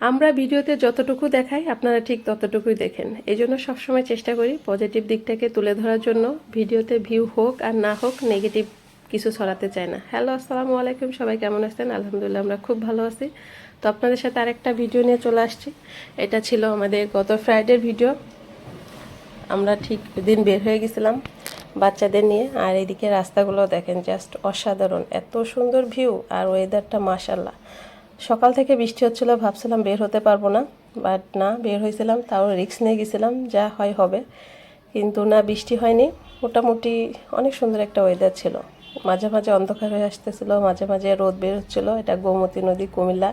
আমরা ভিডিওতে যতটুকু দেখাই, আপনারা ঠিক ততটুকুই দেখেন। এই জন্য সবসময় চেষ্টা করি পজিটিভ দিকটাকে তুলে ধরার জন্য। ভিডিওতে ভিউ হোক আর না হোক নেগেটিভ কিছু ছড়াতে চায় না। হ্যালো আসসালামু আলাইকুম, সবাই কেমন আছেন? আলহামদুলিল্লাহ, আমরা খুব ভালো আছি। তো আপনাদের সাথে আরেকটা ভিডিও নিয়ে চলে আসছি। এটা ছিল আমাদের গত ফ্রাইডের ভিডিও আমরা ঠিক দিন বের হয়ে গেছিলাম বাচ্চাদের নিয়ে। আর এদিকে রাস্তাগুলো দেখেন জাস্ট অসাধারণ। এত সুন্দর ভিউ আর ওয়েদারটা মাশাল্লাহ সকাল থেকে বৃষ্টি হচ্ছিল, ভাবছিলাম বের হতে পারব না বাট না, বের হয়েছিলাম তাও রিক্স নিয়ে গেছিলাম, যা হয় হবে। কিন্তু না, বৃষ্টি হয়নি। মোটামুটি অনেক সুন্দর একটা ওয়েদার ছিল। মাঝে মাঝে অন্ধকার হয়ে আসতেছিল, মাঝে মাঝে রোদ বের হচ্ছিল, এটা গোমতী নদী, কুমিল্লা।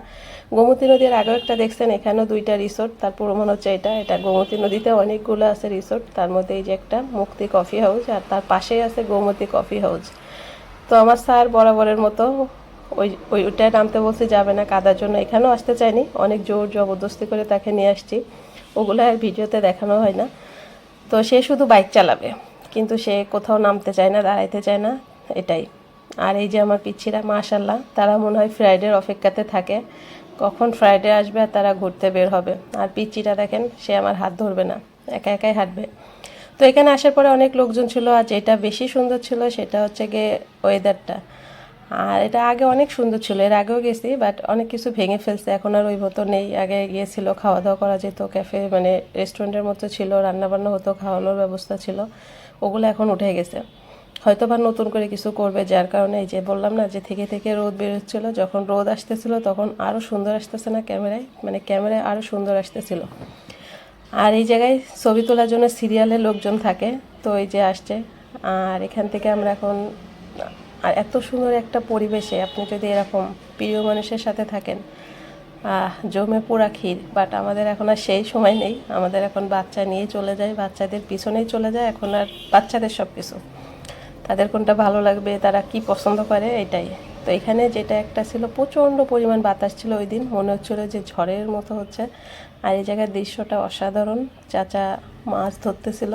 গোমতী নদীর আগেও একটা দেখছেন, এখানেও দুইটা রিসোর্ট তার পুরো মনে হচ্ছে এটা এটা গোমতী নদীতে অনেকগুলো আছে রিসোর্ট তার মধ্যে এই যে একটা মুক্তি কফি হাউস আর তার পাশেই আছে গোমতী কফি হাউস তো আমার স্যার বরাবরের মতো ওই ওই ওইটায় নামতে বলছে যাবে না, কাদার জন্য এখানেও আসতে চাইনি অনেক জোর জবরদস্তি করে তাকে নিয়ে আসছি। ওগুলো আর ভিডিওতে দেখানো হয় না। তো সে শুধু বাইক চালাবে, কিন্তু সে কোথাও নামতে চায় না, দাঁড়াইতে চায় না, এটাই। আর এই যে আমার পিচ্ছিরা মাশাল্লাহ তারা মনে হয় ফ্রাইডের অপেক্ষাতে থাকে। কখন ফ্রাইডে আসবে আর তারা ঘুরতে বের হবে। আর পিচ্ছিটা দেখেন, সে আমার হাত ধরবে না, একা একাই হাঁটবে। তো এখানে আসার পরে অনেক লোকজন ছিল, আর যেটা বেশি সুন্দর ছিল সেটা হচ্ছে গিয়ে ওয়েদারটা আর এটা আগে অনেক সুন্দর ছিল, এর আগেও গেছি বাট অনেক কিছু ভেঙে ফেলছে, এখন আর ওই মতো নেই। আগে গিয়েছিল খাওয়া দাওয়া করা যেত ক্যাফে মানে রেস্টুরেন্টের মতো ছিল, রান্নাবান্না হতো, খাওয়ানোর ব্যবস্থা ছিল, ওগুলো এখন উঠে গেছে। হয়তো বা নতুন করে কিছু করবে, যার কারণে এই যে বললাম না, যে থেকে থেকে রোদ বেরোচ্ছিলো, যখন রোদ আসতেছিল, তখন আরও সুন্দর আসতেছে না ক্যামেরায়? মানে ক্যামেরায় আরও সুন্দর আসতেছিল। আর এই জায়গায় ছবি তোলার জন্য সিরিয়ালে লোকজন থাকে, তো এই যে আসছে। আর এখান থেকে আমরা এখন আর এত সুন্দর একটা পরিবেশে আপনি যদি এরকম প্রিয় মানুষের সাথে থাকেন জমে পোড়া ক্ষীর বাট আমাদের এখন আর সেই সময় নেই। আমাদের এখন বাচ্চা নিয়ে চলে যায়, বাচ্চাদের পিছনেই চলে যায়, এখন আর বাচ্চাদের সব কিছু তাদের কোনটা ভালো লাগবে, তারা কি পছন্দ করে, এটাই। তো এখানে যেটা একটা ছিল, প্রচণ্ড পরিমাণ বাতাস ছিল ওই দিন। মনে হচ্ছিল যে ঝড়ের মতো হচ্ছে। আর এই জায়গার দৃশ্যটা অসাধারণ। চাচা মাছ ধরতেছিল।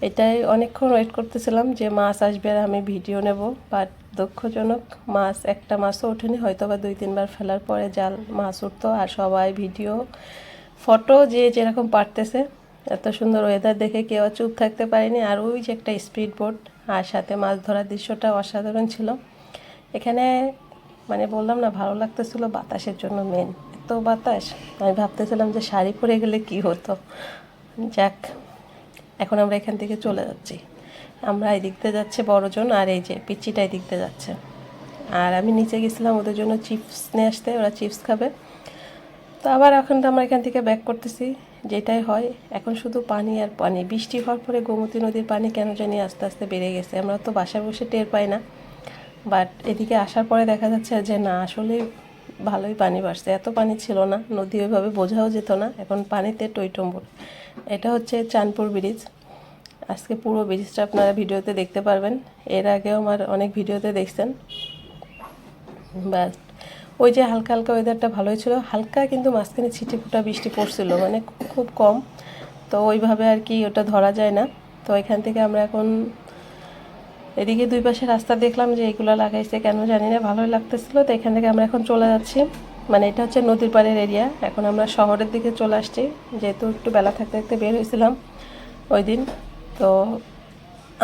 এটাই অনেকক্ষণ ওয়েট করতেছিলাম যে মাছ আসবে আর আমি ভিডিও নেব বাট দুঃখজনক মাছ একটা মাছও ওঠেনি হয়তো বা দুই তিনবার ফেলার পরে জাল মাছ উঠতো আর সবাই ভিডিও ফটো যে যেরকম পারতেছে। এত সুন্দর ওয়েদার দেখে কেউ চুপ থাকতে পারেনি। আর ওই যে একটা স্পিড বোট আর সাথে মাছ ধরার দৃশ্যটা অসাধারণ ছিল। এখানে মানে বললাম না, ভালো লাগতেছিল, বাতাসের জন্য মেন এত বাতাস, আমি ভাবতেছিলাম যে শাড়ি পরে গেলে কি হতো। যাক। এখন আমরা এখান থেকে চলে যাচ্ছি। আমরা এই দিক দিয়ে যাচ্ছে বড়জন আর এই যে পিচ্চিটা এই দিক দিয়ে যাচ্ছে। আর আমি নিচে গেছিলাম, ওদের জন্য চিপস নিয়ে আসতে, ওরা চিপস খাবে। তো আবার এখন তো আমরা এখান থেকে ব্যাক করতেছি, যেটাই হয়। এখন শুধু পানি আর পানি। বৃষ্টি হওয়ার পরে গোমতী নদীর পানি কেন জানি আস্তে আস্তে বেড়ে গেছে। আমরা তো বাসায় বসে টের পাই না। বাট এদিকে আসার পরে দেখা যাচ্ছে যে না, আসলে ভালোই পানি বাড়ছে। এত পানি ছিল না, নদী ওইভাবে বোঝাও যেত না। এখন পানিতে টইটম্বুর এটা হচ্ছে চাঁদপুর ব্রিজ। আজকে পুরো ব্রিজটা আপনারা ভিডিওতে দেখতে পারবেন। এর আগেও আমার অনেক ভিডিওতে দেখছেন। বাস ওই যে হালকা হালকা ওয়েদারটা ভালোই ছিল। হালকা কিন্তু মাঝখানে ছিটে ফোটা বৃষ্টি পড়ছিল মানে খুব কম। তো ওইভাবে আর কি ওটা ধরা যায় না। তো এখান থেকে আমরা এখন এদিকে দুই পাশে রাস্তা দেখলাম যে এগুলো লাগাইছে, কেন জানি না, ভালোই লাগতেছিল। তো এখান থেকে আমরা এখন চলে যাচ্ছি। মানে এটা হচ্ছে নদীর পাড়ের এরিয়া এখন আমরা শহরের দিকে চলে আসছি। যেহেতু একটু বেলা থাকতে থাকতে বের হয়েছিলাম ওই দিন। তো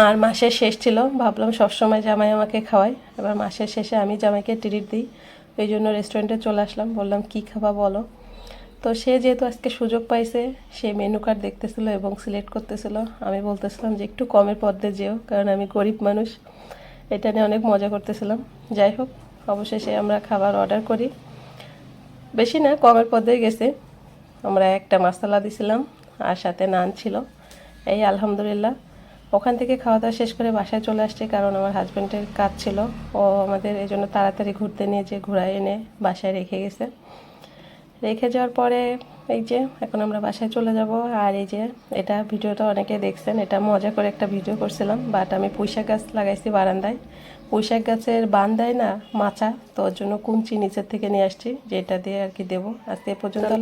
আর মাসের শেষ ছিল। ভাবলাম সবসময় জামাই আমাকে খাওয়াই এবার মাসের শেষে আমি জামাইকে ট্রিট দিই। ওই জন্য রেস্টুরেন্টে চলে আসলাম। বললাম, কি খাবা বলো? তো সে যেহেতু আজকে সুযোগ পাইছে, সে মেনু কার্ড দেখতেছিল এবং সিলেক্ট করতেছিল। আমি বলতেছিলাম যে একটু কমের পদ্মে যেও, কারণ আমি গরিব মানুষ। এটা নিয়ে অনেক মজা করতেছিলাম। যাই হোক, অবশেষে আমরা খাবার অর্ডার করি। বেশি না, কমের পদ্মেই গেছে। আমরা একটা মশলা দিছিলাম, আর সাথে নান ছিল। এই আলহামদুলিল্লাহ। ওখান থেকে খাওয়া দাওয়া শেষ করে বাসায় চলে আসছে, কারণ আমার হাজব্যান্ডের কাজ ছিল। ও আমাদের এই জন্য তাড়াতাড়ি ঘুরতে নিয়ে যে ঘোরায় এনে বাসায় রেখে গেছে। রেখে যাওয়ার পরে এই যে এখন আমরা বাসায় চলে যাব। আর এই যে এটা ভিডিওটা অনেকে দেখছেন, এটা মজা করে একটা ভিডিও করছিলাম বাট আমি পুঁইশাক গাছ লাগাইছি বারান্দায়। পুঁইশাক গাছের বান্দায় না মাচা, তো ওর জন্য কুঞ্চি নিচের থেকে নিয়ে আসছি, যেটা দিয়ে আর কি দেবো। আজকে পর্যন্ত